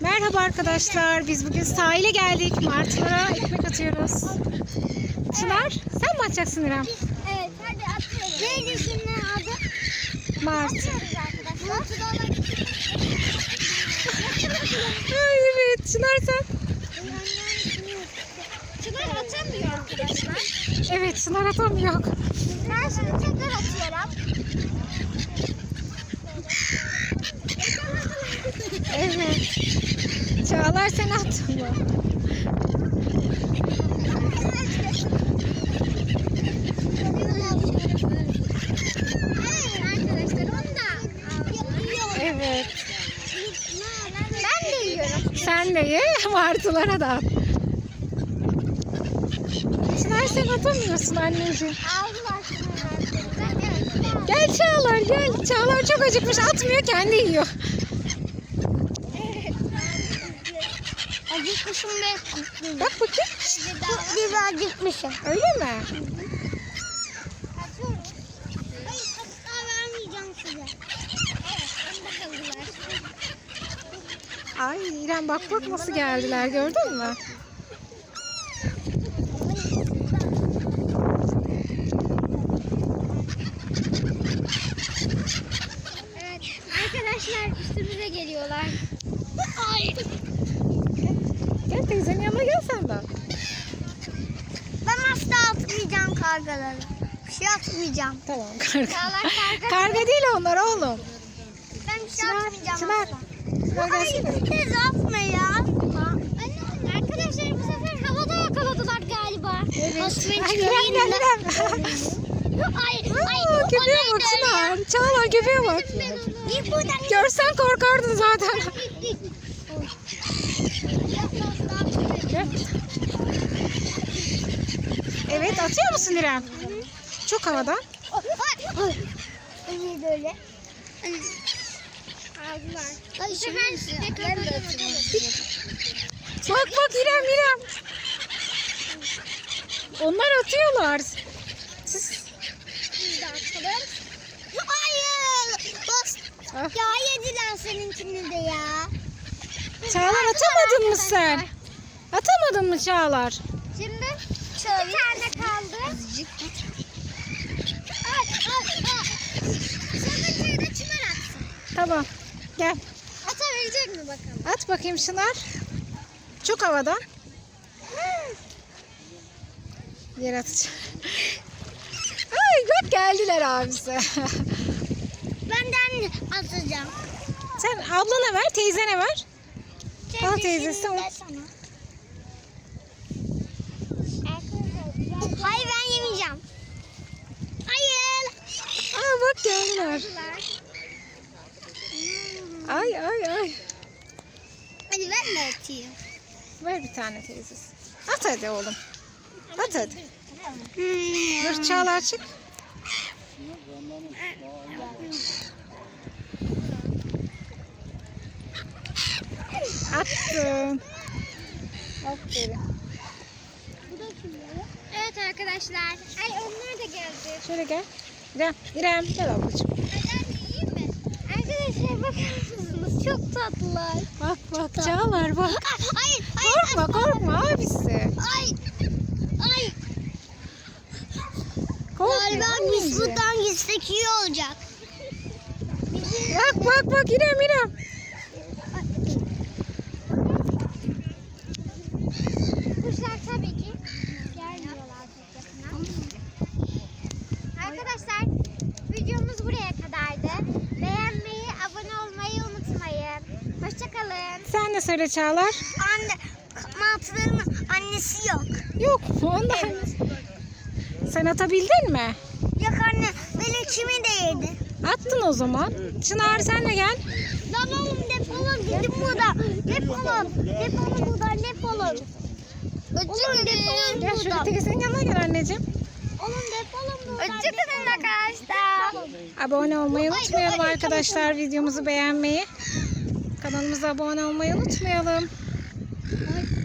Merhaba arkadaşlar. Biz bugün sahile geldik. Martılara ekmek atıyoruz. Çınar sen mi atacaksın İrem? Evet hadi atıyoruz. Neydi günün adı? Mart. Ay evet Çınar sen. Çınar atamıyor arkadaşlar. Evet Çınar atamıyor. Ben şimdi tekrar atıyorum. Evet. Sen atma. Evet. Ben de yiyorum. Sen de ye. Martılara da at. Çınar sen atamıyorsun anneciğim. Gel Çağlar gel. Çağlar çok acıkmış atmıyor kendi yiyor. Acıkmışım ve Bak bakayım. bir acıkmışım. Öyle mi? Ay İrem bak bak nasıl geldiler gördün mü? Evet arkadaşlar üstümüze geliyorlar. Ay. Gel teyzenin yanına gel sen de. Ben asla atmayacağım kargaları. Bir şey atmayacağım. Tamam karga. Çağlar karga. Karga değil onlar oğlum. Ben bir şey Çınar, atmayacağım Çınar. asla. Çınar Ay gelsene. bir kez atma ya. Anne, arkadaşlar bu sefer havada yakaladılar galiba. Evet. İrem. Ay, ay, Aa, köpeğe bak Çınar. Çağlar köpeğe bak. Görsen korkardın zaten. Evet atıyor musun İrem? Çok havada. İyi böyle. Aldılar. Ay, şimdi tekrar ben de atayım. Bak bak İrem İrem. Onlar atıyorlar. Siz... Hayır. Bas. Ah. Ya yediler seninkini de ya. Çağlar atamadın mı sen? Atamadın mı Çağlar? Şimdi şöyle. Bir tane kaldı. Ay, ay, ay. Sonuncuyu da çınar atsın. Tamam. Gel. Atabilecek mi bakalım? At bakayım Çınar. Çok havada. Yer atacağım. Ay bak geldiler abisi. Benden atacağım. Sen ablana ver, teyzene ver. Al teyzesi, al. sana. Hayır ben yemeyeceğim. Hayır. Aa bak geldiler. Ay ay ay. Hadi ben de atayım. Ver bir tane teyzesi. At hadi oğlum. At hadi. Hmm. Dur Çağlar çık. Attın. Aferin. Arkadaşlar. Ay onlar da geldi. Şöyle gel. İrem, İrem gel ablacığım. Yiyeyim mi? Arkadaşlar bakar mısınız? Çok tatlılar. Bak bak Çağlar bak. Hayır, hayır. Korkma korkma abisi. Ay. Ay. Korkma Galiba biz buradan gitsek iyi olacak. Bak bak bak İrem İrem. De söyle Çağlar. Anne, mantılarımın annesi yok. Yok ondan. Sen atabildin mi? Yok anne, benim kimi de yedi. Attın o zaman. Çınar sen de gel. Lan oğlum defolun gidin buradan. Defolun. Defolun buradan defolun. Oğlum defolun Gel şöyle buradan. teyzenin yanına gel anneciğim. Oğlum defolun buradan. Hoşçakalın arkadaşlar. Abone olmayı Ay, unutmayalım ay, ay, arkadaşlar. Videomuzu beğenmeyi. Kanalımıza abone olmayı unutmayalım. Bye.